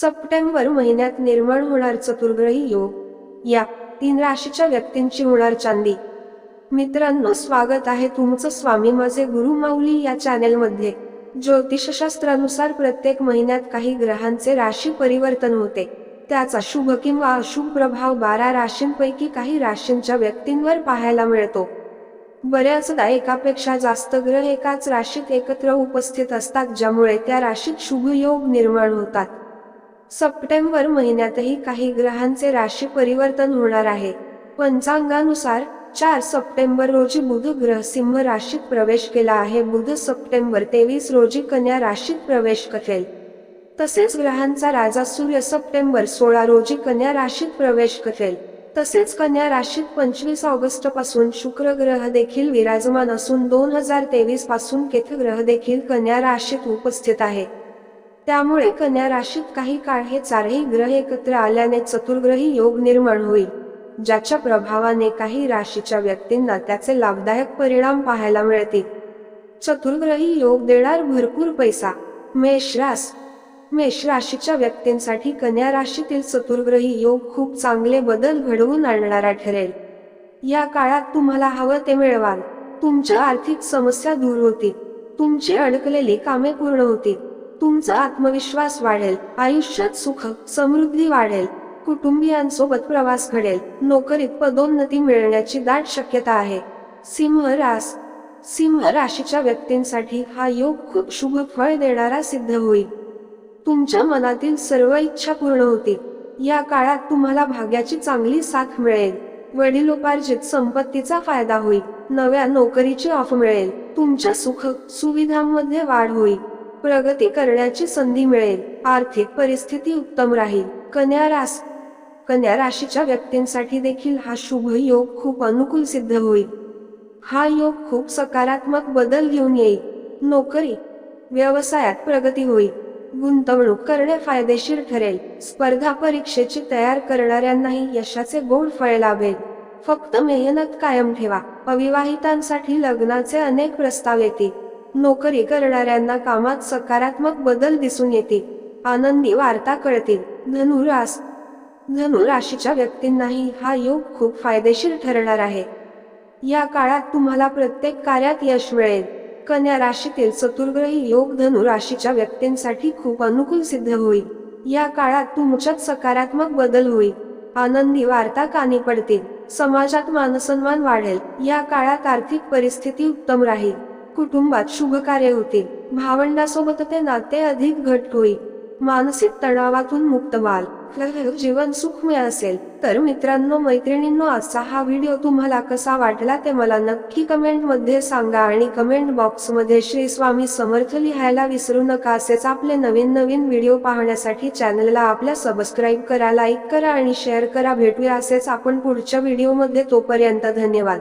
September महिन्यात निर्माण होणार चतुर्ग्रही योग. या तीन राशीच्या व्यक्तींची होणार चांदी. मित्रांनो स्वागत आहे तुमचं स्वामी माझे गुरु माऊली या चॅनेलमध्ये. ज्योतिषशास्त्रानुसार प्रत्येक महिन्यात काही ग्रहांचे राशी परिवर्तन होते. त्याचा शुभ किंवा अशुभ प्रभाव बारा राशींपैकी काही राशींच्या व्यक्तींवर पाहायला मिळतो. बऱ्याचदा एकापेक्षा जास्त ग्रह एकाच राशीत एकत्र उपस्थित असतात ज्यामुळे त्या राशीत शुभ योग निर्माण होतात. सप्टेंबर महिन्यातही काही ग्रहांचे राशी परिवर्तन होणार आहे. पंचांगानुसार चार सप्टेंबर रोजी बुध ग्रह सिंह राशीत प्रवेश केला आहे. बुध सप्टेंबर तेवीस रोजी कन्या राशीत प्रवेश करेल. तसेच ग्रहांचा राजा सूर्य सप्टेंबर सोळा रोजी कन्या राशीत प्रवेश करेल. तसेच कन्या राशीत पंचवीस ऑगस्टपासून शुक्र ग्रह देखील विराजमान असून दोन हजार तेवीसपासून केतु ग्रह देखील कन्या राशीत उपस्थित आहे. त्यामुळे कन्या राशीत काही काळ हे चारही ग्रह एकत्र आल्याने चतुर्ग्रही योग निर्माण होईल. ज्याच्या प्रभावाने काही राशीच्या व्यक्तींना त्याचे लाभदायक परिणाम पाहायला मिळतील. चतुर्ग्रही योग देणार भरपूर पैसा. मेष रास. मेष राशीच्या व्यक्तींसाठी कन्या राशीतील चतुर्ग्रही योग खूप चांगले बदल घडवून आणणारा ठरेल. या काळात तुम्हाला हवं ते मिळवाल. तुमच्या आर्थिक समस्या दूर होतील. तुमची अडकलेली कामे पूर्ण होतील. तुमचा आत्मविश्वास वाढेल आयुष्यात सुख समृद्धी वाढेल कुटुंबियांसोबत प्रवास घडेल नोकरीत पदोन्नती मिळण्याची दाट शक्यता आहे. सिंह रास सिंह राशीच्या व्यक्तींसाठी हा योग खूप शुभ फळ देणारा सिद्ध होईल. तुमच्या मनातील सर्व इच्छा पूर्ण होतील. या काळात तुम्हाला भाग्याची चांगली साथ मिळेल. वडिलोपार्जित संपत्तीचा फायदा होईल. नव्या नोकरीची ऑफ मिळेल. तुमच्या सुख सुविधांमध्ये वाढ होईल. प्रगती करण्याची संधी मिळेल. आर्थिक परिस्थिती उत्तम राहील. कन्या रास कन्या राशीच्या व्यक्तींसाठी देखील हा शुभ योग खूप अनुकूल सिद्ध होईल. हा योग खूप सकारात्मक बदल घेऊन येईल. नोकरी व्यवसायात प्रगती होईल. गुंतवणूक करणे फायदेशीर ठरेल. स्पर्धा परीक्षेची तयार करणाऱ्यांनाही यशाचे गोड फळ लाभेल. फक्त मेहनत कायम ठेवा. अविवाहितांसाठी लग्नाचे अनेक प्रस्ताव येतील. नोकरी करणाऱ्यांना कामात सकारात्मक बदल दिसून येतील आनंदी वार्ता कळतील. धनुरास धनु राशीच्या व्यक्तींनाही हा योग खूप फायदेशीर ठरणार आहे. या काळात तुम्हाला प्रत्येक कार्यात यश मिळेल. कन्या राशीतील चतुर्ग्रही योग धनु राशीच्या व्यक्तींसाठी खूप अनुकूल सिद्ध होईल. या काळात तुमच्यात सकारात्मक बदल होईल. आनंदी वार्ता कानी पडतील. समाजात मानसन्मान वाढेल. या काळात आर्थिक परिस्थिती उत्तम राहील. कुटुंबात शुभ कार्य होतील भावंडासोबत ते नाते अधिक घट होईल मानसिक तणावातून मुक्त व्हाल. जीवन सुखमय असेल तर मित्रांनो मैत्रिणींनो आजचा हा व्हिडिओ तुम्हाला कसा वाटला ते मला नक्की कमेंटमध्ये सांगा आणि कमेंट बॉक्समध्ये श्री स्वामी समर्थ लिहायला विसरू नका असेच आपले नवीन नवीन व्हिडिओ पाहण्यासाठी चॅनलला आपल्या सबस्क्राईब करा लाईक करा आणि शेअर करा. भेटूया असेच आपण पुढच्या व्हिडिओमध्ये. तोपर्यंत धन्यवाद.